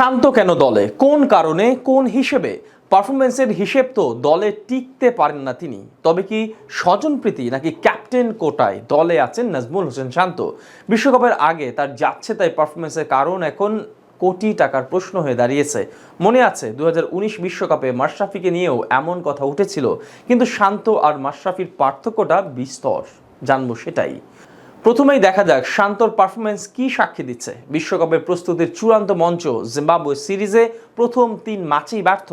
শান্ত কেন দলে? কোন কারণে? কোন হিসেবে? পারফরমেন্সের হিসেব তো দলে টিকতে পারেন না তিনি। তবে কি স্বজনপ্রীতি নাকি ক্যাপ্টেন কোটায় দলে আছেন নাজমুল হোসেন শান্ত? বিশ্বকাপের আগে তার যাচ্ছে তাই পারফরমেন্সের কারণ এখন কোটি টাকার প্রশ্ন হয়ে দাঁড়িয়েছে। মনে আছে দু বিশ্বকাপে মাশরাফিকে নিয়েও এমন কথা উঠেছিল, কিন্তু শান্ত আর মাশরাফির পার্থক্যটা বিস্তর। জানব সেটাই। প্রথমেই দেখা যাক শান্তর পারফরমেন্স কি সাক্ষী দিচ্ছে। বিশ্বকাপের প্রস্তুতির চূড়ান্ত মঞ্চ জিম্বাবুয়ে সিরিজে প্রথম তিন ম্যাচেই ব্যর্থ,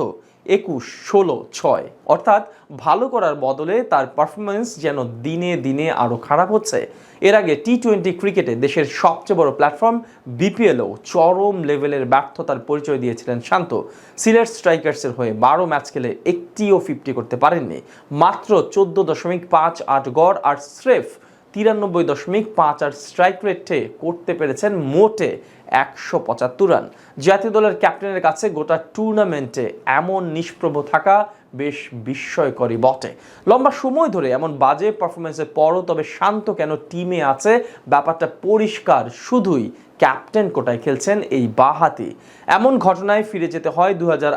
একুশ, ষোলো, ছয়। অর্থাৎ ভালো করার বদলে তার পারফরমেন্স যেন দিনে দিনে আরও খারাপ হচ্ছে। এর আগে টি টোয়েন্টি ক্রিকেটে দেশের সবচেয়ে বড় প্ল্যাটফর্ম বিপিএলও চরম লেভেলের ব্যর্থতার পরিচয় দিয়েছিলেন শান্ত। সিলেট স্ট্রাইকার্সের হয়ে বারো ম্যাচ খেলে একটিও ফিফটি করতে পারেননি। মাত্র চোদ্দ দশমিক পাঁচ আট গড় আর স্রেফ তিরানব্বই দশমিক পাঁচ আর স্ট্রাইক রেটে করতে পেরেছেন মোটে একশো পঁচাত্তর রান জাতীয় দলের ক্যাপ্টেনের কাছে গোটা টুর্নামেন্টে এমন নিষ্প্রভ থাকা বেশ বিস্ময়করই বটে। লম্বা সময় ধরে এমন বাজে পারফরমেন্সের পরও তবে শান্ত কেন টিমে আছে, ব্যাপারটা পরিষ্কার শুধুই ক্যাপ্টেন কোটায় খেলছেন এই বাহাতি। এমন ঘটনায় ফিরে যেতে হয় দু হাজার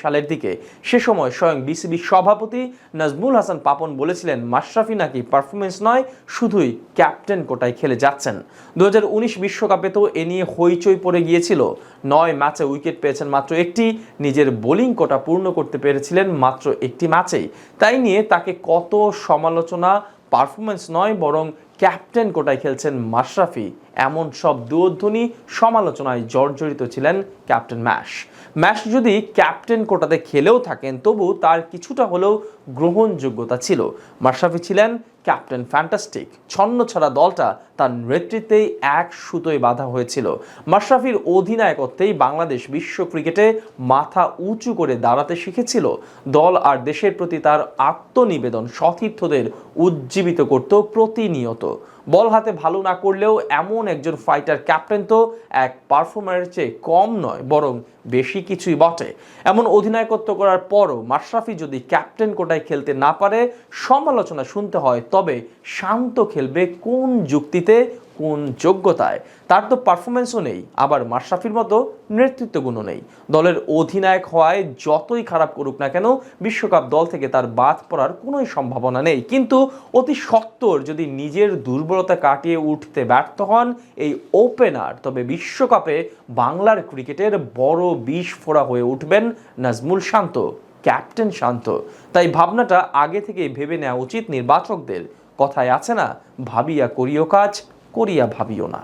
সালের দিকে। সে সময় স্বয়ং বিসিবি সভাপতি নাজমুল হাসান পাপন বলেছিলেন, মাশরাফি নাকি পারফরমেন্স নয়, শুধুই ক্যাপ্টেন কোটায় খেলে যাচ্ছেন। দু বিশ্বকাপে তো এ নিয়ে হইচই পড়ে গিয়েছিল। নয় ম্যাচে উইকেট পেয়েছেন মাত্র একটি, নিজের বোলিং কোটা পূর্ণ করতে পেরেছিলেন মাত্র একটি ম্যাচেই। তাই নিয়ে তাকে কত সমালোচনা পারফরমেন্স নয়, বরং ক্যাপ্টেন কোটায় খেলছেন মাশরাফি। এমন সব দুধ্বনি সমালোচনায় জর্জরিত ছিলেন ক্যাপ্টেন ম্যাশ। ম্যাশ যদি ক্যাপ্টেন কোটাতে খেলেও থাকেন, তবু তার কিছুটা হলেও গ্রহণযোগ্যতা ছিল। মাশরাফি ছিলেন ক্যাপ্টেন ফ্যান্টাস্টিক। ছন্ন ছাড়া দলটা তার নেতৃত্বেই এক সুতোয় বাধা হয়েছিল। মাশরাফির অধিনায়কত্বেই বাংলাদেশ বিশ্ব ক্রিকেটে মাথা উঁচু করে দাঁড়াতে শিখেছিল। দল আর দেশের প্রতি তার আত্মনিবেদন সতীর্থদের উজ্জীবিত করত প্রতিনিয়ত। বল হাতে ভালো না করলেও এমন একজন ফাইটার ক্যাপ্টেন তো এক পারফর্মারের চেয়ে কম নয়, বরং বেশি কিছুই বটে। এমন অধিনায়কত্ব করার পরও মাশরাফি যদি ক্যাপ্টেন কোটায় খেলতে না পারে, সমালোচনা শুনতে হয়, তবে শান্ত খেলবে কোন যুক্তিতে কোন যোগ্যতায়, তার তো পারফরমেন্সও নেই, আবার মাশরাফির মতো নেতৃত্ব গুণও নেই। দলের অধিনায়ক হওয়ায় যতই খারাপ করুক না কেন, বিশ্বকাপ দল থেকে তার বাদ পড়ার কোনোই সম্ভাবনা নেই। কিন্তু অতি সত্বর যদি নিজের দুর্বলতা কাটিয়ে উঠতে ব্যর্থ হন এই ওপেনার তবে বিশ্বকাপে বাংলার ক্রিকেটের বড় বিষ ফোড়া হয়ে উঠবেন নাজমুল শান্ত, ক্যাপ্টেন শান্ত। তাই ভাবনাটা আগে থেকেই ভেবে নেওয়া উচিত নির্বাচকদের। কথায় আছে না, ভাবিয়া করিও কাজ করিয়া ভাবিও না।